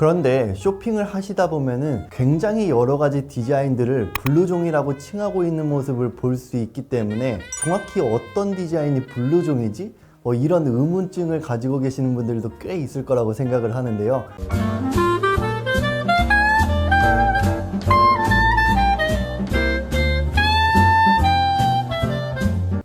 그런데 쇼핑을 하시다 보면은 굉장히 여러 가지 디자인들을 블루종이라고 칭하고 있는 모습을 볼 수 있기 때문에 정확히 어떤 디자인이 블루종이지? 뭐 이런 의문증을 가지고 계시는 분들도 꽤 있을 거라고 생각을 하는데요.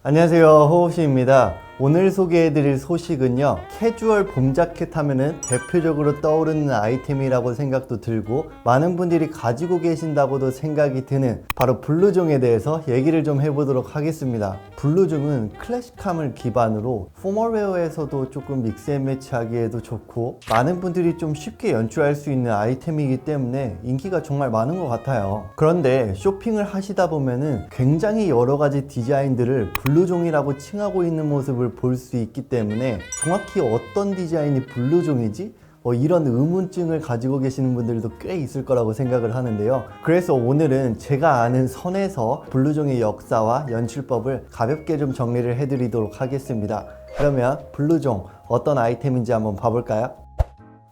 안녕하세요 호호씨입니다 오늘 소개해드릴 소식은요 캐주얼 봄 자켓 하면은 대표적으로 떠오르는 아이템이라고 생각도 들고 많은 분들이 가지고 계신다고도 생각이 드는 바로 블루종에 대해서 얘기를 좀 해보도록 하겠습니다. 블루종은 클래식함을 기반으로 포멀웨어에서도 조금 믹스앤매치 하기에도 좋고 많은 분들이 좀 쉽게 연출할 수 있는 아이템이기 때문에 인기가 정말 많은 것 같아요. 그런데 쇼핑을 하시다 보면은 굉장히 여러 가지 디자인들을 블루종이라고 칭하고 있는 모습을 볼 수 있기 때문에 정확히 어떤 디자인이 블루종이지? 뭐 이런 의문증을 가지고 계시는 분들도 꽤 있을 거라고 생각을 하는데요. 그래서 오늘은 제가 아는 선에서 블루종의 역사와 연출법을 가볍게 좀 정리를 해드리도록 하겠습니다. 그러면 블루종 어떤 아이템인지 한번 봐볼까요?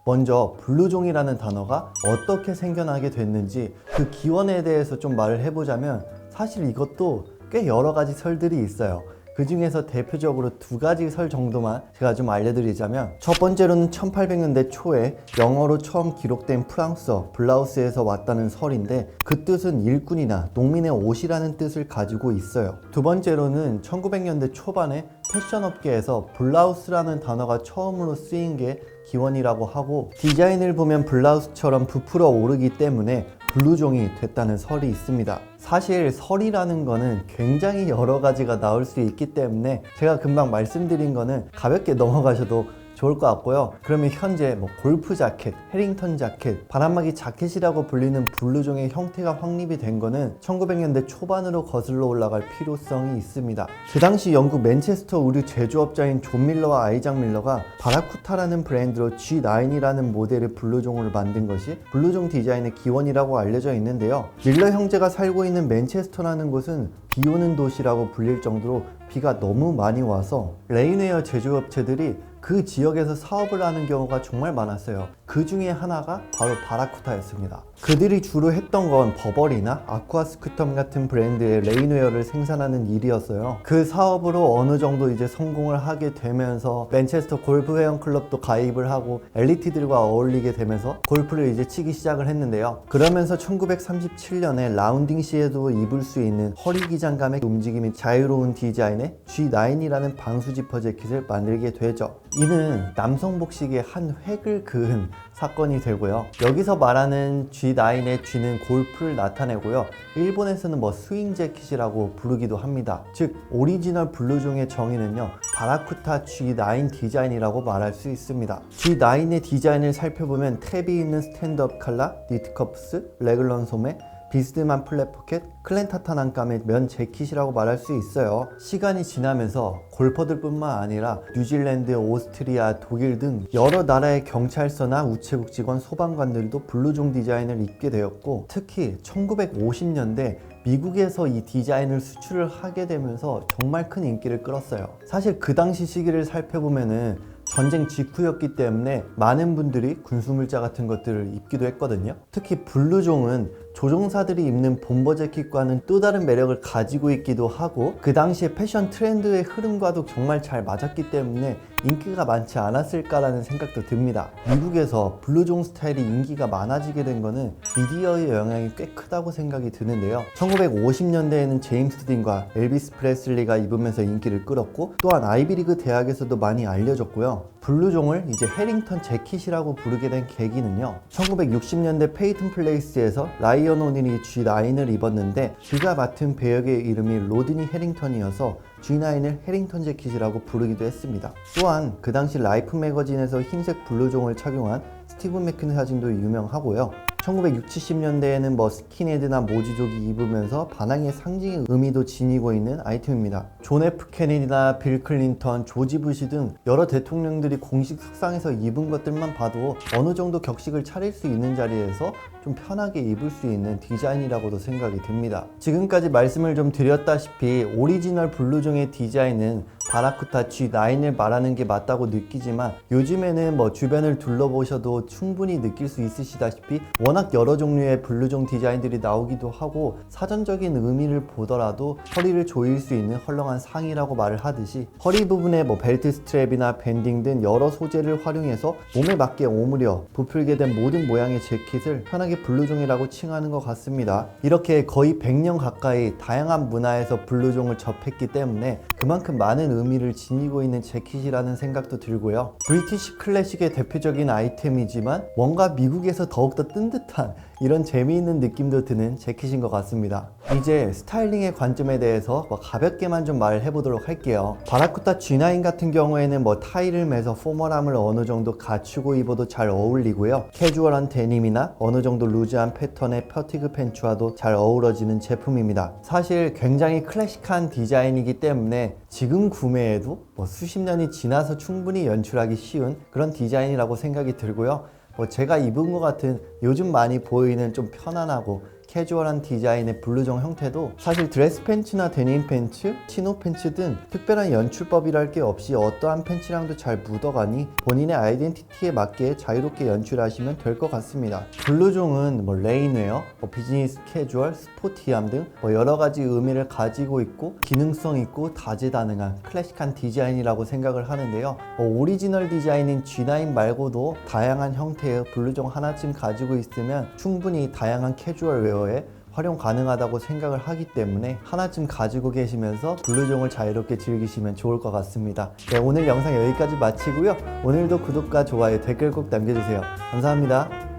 먼저 블루종이라는 단어가 어떻게 생겨나게 됐는지 그 기원에 대해서 좀 말을 해보자면 사실 이것도 꽤 여러 가지 설들이 있어요. 그 중에서 대표적으로 두 가지 설 정도만 제가 좀 알려드리자면 첫 번째로는 1800년대 초에 영어로 처음 기록된 프랑스어 블라우스에서 왔다는 설인데 그 뜻은 일꾼이나 농민의 옷이라는 뜻을 가지고 있어요. 두 번째로는 1900년대 초반에 패션 업계에서 블라우스라는 단어가 처음으로 쓰인 게 기원이라고 하고 디자인을 보면 블라우스처럼 부풀어 오르기 때문에 블루종이 됐다는 설이 있습니다. 사실 설이라는 거는 굉장히 여러 가지가 나올 수 있기 때문에 제가 금방 말씀드린 거는 가볍게 넘어가셔도 좋을 것 같고요. 그러면 현재 뭐 골프 자켓, 해링턴 자켓, 바람막이 자켓이라고 불리는 블루종의 형태가 확립이 된 거는 1900년대 초반으로 거슬러 올라갈 필요성이 있습니다. 그 당시 영국 맨체스터 의류 제조업자인 존 밀러와 아이작 밀러가 바라쿠타라는 브랜드로 G9이라는 모델의 블루종을 만든 것이 블루종 디자인의 기원이라고 알려져 있는데요. 밀러 형제가 살고 있는 맨체스터라는 곳은 비 오는 도시라고 불릴 정도로 비가 너무 많이 와서 레인웨어 제조업체들이 그 지역에서 사업을 하는 경우가 정말 많았어요. 그 중에 하나가 바로 바라쿠타였습니다. 그들이 주로 했던 건 버버리나 아쿠아스쿠텀 같은 브랜드의 레인웨어를 생산하는 일이었어요. 그 사업으로 어느 정도 이제 성공을 하게 되면서 맨체스터 골프 회원 클럽도 가입을 하고 엘리트들과 어울리게 되면서 골프를 이제 치기 시작을 했는데요. 그러면서 1937년에 라운딩 시에도 입을 수 있는 허리 기장감의 움직임이 자유로운 디자인의 G9이라는 방수 지퍼 재킷을 만들게 되죠. 이는 남성 복식의 한 획을 그은 사건이 되고요. 여기서 말하는 G9의 G는 골프를 나타내고요. 일본에서는 뭐 스윙 재킷이라고 부르기도 합니다. 즉 오리지널 블루종의 정의는요. 바라쿠타 G9 디자인이라고 말할 수 있습니다. G9의 디자인을 살펴보면 탭이 있는 스탠드업 칼라, 니트커프스, 레글런 소매, 비스듬한 플랫 포켓, 클렌타탄 안감의 면 재킷이라고 말할 수 있어요. 시간이 지나면서 골퍼들 뿐만 아니라 뉴질랜드, 오스트리아, 독일 등 여러 나라의 경찰서나 우체국 직원, 소방관들도 블루종 디자인을 입게 되었고 특히 1950년대 미국에서 이 디자인을 수출을 하게 되면서 정말 큰 인기를 끌었어요. 사실 그 당시 시기를 살펴보면은 전쟁 직후였기 때문에 많은 분들이 군수물자 같은 것들을 입기도 했거든요. 특히 블루종은 조종사들이 입는 bomber 재킷과는 또 다른 매력을 가지고 있기도 하고 그 당시에 패션 트렌드의 흐름과도 정말 잘 맞았기 때문에 인기가 많지 않았을까라는 생각도 듭니다. 미국에서 블루종 스타일이 인기가 많아지게 된 거는 미디어의 영향이 꽤 크다고 생각이 드는데요. 1950년대에는 제임스 딘과 엘비스 프레슬리가 입으면서 인기를 끌었고 또한 아이비리그 대학에서도 많이 알려졌고요. 블루종을 이제 해링턴 재킷이라고 부르게 된 계기는요. 1960년대 페이튼 플레이스에서 라이언 오닐이 G9을 입었는데 그가 맡은 배역의 이름이 로드니 해링턴이어서 G9을 해링턴 재킷이라고 부르기도 했습니다. 또한 그 당시 라이프 매거진에서 흰색 블루종을 착용한 스티븐 맥퀸 사진도 유명하고요. 1960, 70년대에는 뭐 스킨헤드나 모지족이 입으면서 반항의 상징의 의미도 지니고 있는 아이템입니다. 존 F 케네디나 빌 클린턴, 조지 부시 등 여러 대통령들이 공식 석상에서 입은 것들만 봐도 어느 정도 격식을 차릴 수 있는 자리에서 좀 편하게 입을 수 있는 디자인이라고도 생각이 듭니다. 지금까지 말씀을 좀 드렸다시피 오리지널 블루종의 디자인은 바라쿠타 G9을 말하는 게 맞다고 느끼지만 요즘에는 뭐 주변을 둘러보셔도 충분히 느낄 수 있으시다시피 워낙 여러 종류의 블루종 디자인들이 나오기도 하고 사전적인 의미를 보더라도 허리를 조일 수 있는 헐렁한 상의라고 말을 하듯이 허리 부분에 뭐 벨트 스트랩이나 밴딩 등 여러 소재를 활용해서 몸에 맞게 오므려 부풀게 된 모든 모양의 재킷을 편하게 블루종이라고 칭하는 것 같습니다. 이렇게 거의 100년 가까이 다양한 문화에서 블루종을 접했기 때문에 그만큼 많은 의미를 지니고 있는 재킷이라는 생각도 들고요. 브리티시 클래식의 대표적인 아이템이지만 뭔가 미국에서 더욱더 뜬 듯한 이런 재미있는 느낌도 드는 재킷인 것 같습니다. 이제 스타일링의 관점에 대해서 뭐 가볍게만 좀 말을 해보도록 할게요. 바라쿠타 G9 같은 경우에는 뭐 타일을 매서 포멀함을 어느 정도 갖추고 입어도 잘 어울리고요. 캐주얼한 데님이나 어느 정도 루즈한 패턴의 퍼티그 팬츠와도 잘 어우러지는 제품입니다. 사실 굉장히 클래식한 디자인이기 때문에 지금 구매해도 뭐 수십 년이 지나서 충분히 연출하기 쉬운 그런 디자인이라고 생각이 들고요. 뭐 제가 입은 것 같은 요즘 많이 보이는 좀 편안하고 캐주얼한 디자인의 블루종 형태도 사실 드레스 팬츠나 데님 팬츠, 치노 팬츠 등 특별한 연출법이랄 게 없이 어떠한 팬츠랑도 잘 묻어가니 본인의 아이덴티티에 맞게 자유롭게 연출하시면 될 것 같습니다. 블루종은 뭐 레인웨어, 뭐 비즈니스 캐주얼, 스포티함 등 뭐 여러 가지 의미를 가지고 있고 기능성 있고 다재다능한 클래식한 디자인이라고 생각을 하는데요. 뭐 오리지널 디자인인 G9 말고도 다양한 형태의 블루종 하나쯤 가지고 있으면 충분히 다양한 캐주얼 웨 어에 활용 가능하다고 생각을 하기 때문에 하나쯤 가지고 계시면서 블루종을 자유롭게 즐기시면 좋을 것 같습니다. 네, 오늘 영상 여기까지 마치고요. 오늘도 구독과 좋아요, 댓글 꼭 남겨주세요. 감사합니다.